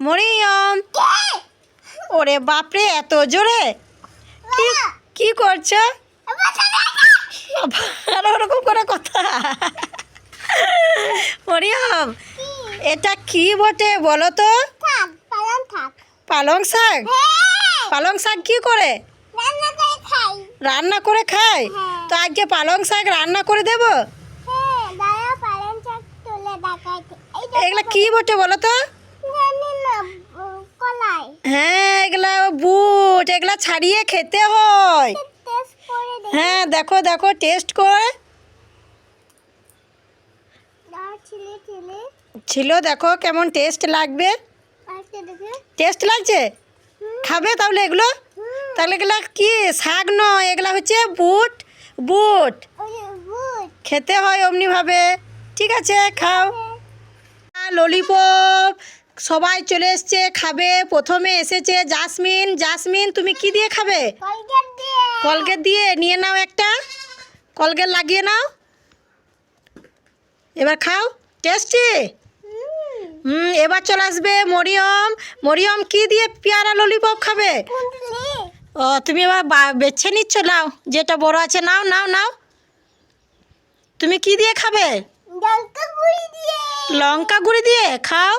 মরিয়ম। ওরে বাপরে এত জোরে? কি করছ? আর ওরকম করে কথা। মরিয়ম এটা কি বটে বলো তো? পালং শাক। হ্যাঁ। পালং শাক কি করে? রান্না করে খাই। খায় হ্যাঁ। তো আজকে পালং শাক রান্না করে দেব? হ্যাঁ এগুলা কি বটে বলো তো? হ্যাঁ এগুলা বুট, এগুলা ছাড়িয়ে খেতে হয়। হ্যাঁ দেখো দেখো টেস্ট করে। ছিলে, দেখো, কেমন টেস্ট লাগবে। টেস্ট লাগছে? খাবে তাহলে এগুলো? তাহলে এগুলা কি? শাক নয়, এগুলা হচ্ছে বুট বুট। খেতে হয় অমনিভাবে ঠিক আছে, খাও। ললিপপ সবাই চলে এসছে খাবে। প্রথমে এসেছে জাসমিন। জাসমিন তুমি কি দিয়ে খাবে? কলগেট দিয়ে। নিয়ে নাও একটা। কলগেট লাগিয়ে নাও। এবার খাও। টেস্টি? হুম। এবার চলে আসবে মরিয়ম। মরিয়ম কি দিয়ে পেয়ারা ললিপপ খাবে? ও তুমি এবার বেছে নিচ্ছ নাও। যেটা বড় আছে নাও নাও নাও। তুমি কি দিয়ে খাবে? লঙ্কা গুঁড়ি দিয়ে। খাও।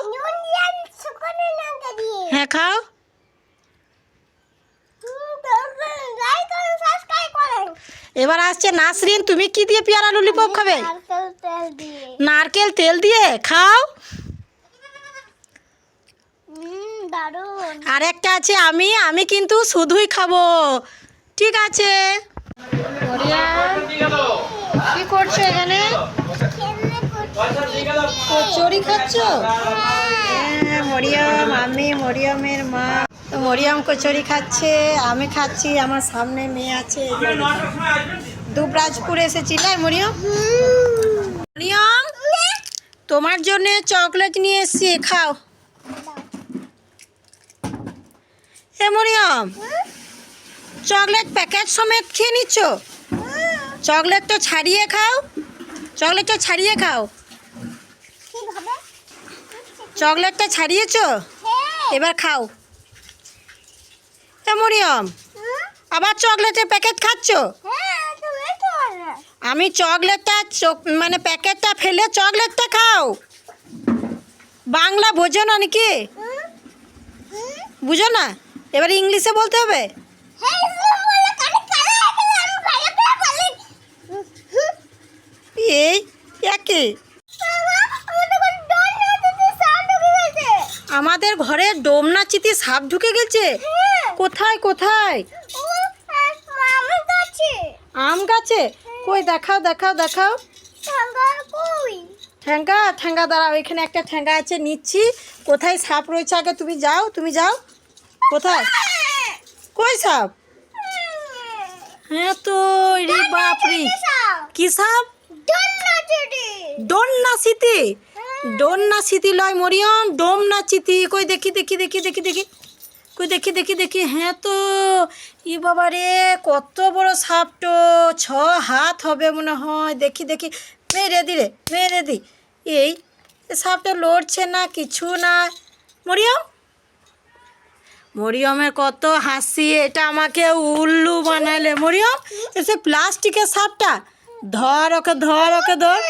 হ্যাঁ খাও। এবার আসছে নাসরিন, তুমি কি দিয়ে পেয়ারা ললিপপ খাবে? নারকেল তেল দিয়ে, খাও। আর একটা আছে আমি আমি কিন্তু শুধুই খাব। ঠিক আছে। কি করছ এখানে? কচুরি খাচ্ছ? মরিয়ম, আমি মরিয়মের মা। তো মরিয়ম কচুরি খাচ্ছে, আমি খাচ্ছি, আমার সামনে মেয়ে আছে। দুবরাজপুর এসেছি না মরিয়ম? মরিয়ম, তোমার জন্য চকলেট নিয়ে এসছি, খাও। এ মরিয়ম, চকলেট প্যাকেট সমেত খেয়ে নিচ্ছ? চকলেটটা ছাড়িয়ে খাও চকলেটটা ছাড়িয়ে খাও। চকলেটটা ছাড়িয়েছো? হ্যাঁ। এবার খাও। মরিয়ম আবার চকলেটের প্যাকেট খাচ্ছ? হ্যাঁ। আমি চকলেটটা চক- মানে প্যাকেটটা ফেলে চকলেটটা খাও। বাংলা বোঝো না নাকি? বুঝো না? এবার ইংলিশে বলতে হবে হ্যাঁ, ইসলাম বলে কানে কালা এখানে আমি ভালো করে বলি। হুম, হুম। এই একই বাবা, আমাদের ঘরে ডর নদীতে সাপ ঢুকে গেছে। আমাদের ঘরে ডোমনা চিতি সাপ ঢুকে গেছে। হ্যাঁ, কোথায় কোথায়। আম গাছে। কই দেখাও দেখাও দেখাও? ঠ্যাঙ্গা ঠ্যাঙ্গা দাঁড়াও এখানে একটা ঠ্যাঙ্গা আছে নিচ্ছি। কোথায় সাপ রয়েছে আগে তুমি যাও তুমি যাও। কোথায়? কই সাপ? হ্যাঁ তো রে বাপরি। কি সাপ? ডর নদীতে। ডন্না না সিতি লয় মরিয়ম ডোম না চিতি কই দেখি দেখি দেখি দেখি দেখি কই দেখি দেখি দেখি হ্যাঁ তো ই বাবা রে কত বড় সাপটো ছ হাত হবে মনে হয় দেখি দেখি মেরে দি রে মেরে দি এই সাপটা লড়ছে না কিছু না মরিয়ম মরিয়মের কত হাসি এটা আমাকে উল্লু বানাইলে মরিয়ম এসে প্লাস্টিকের সাপটা ধর ওকে ধর ওকে ধর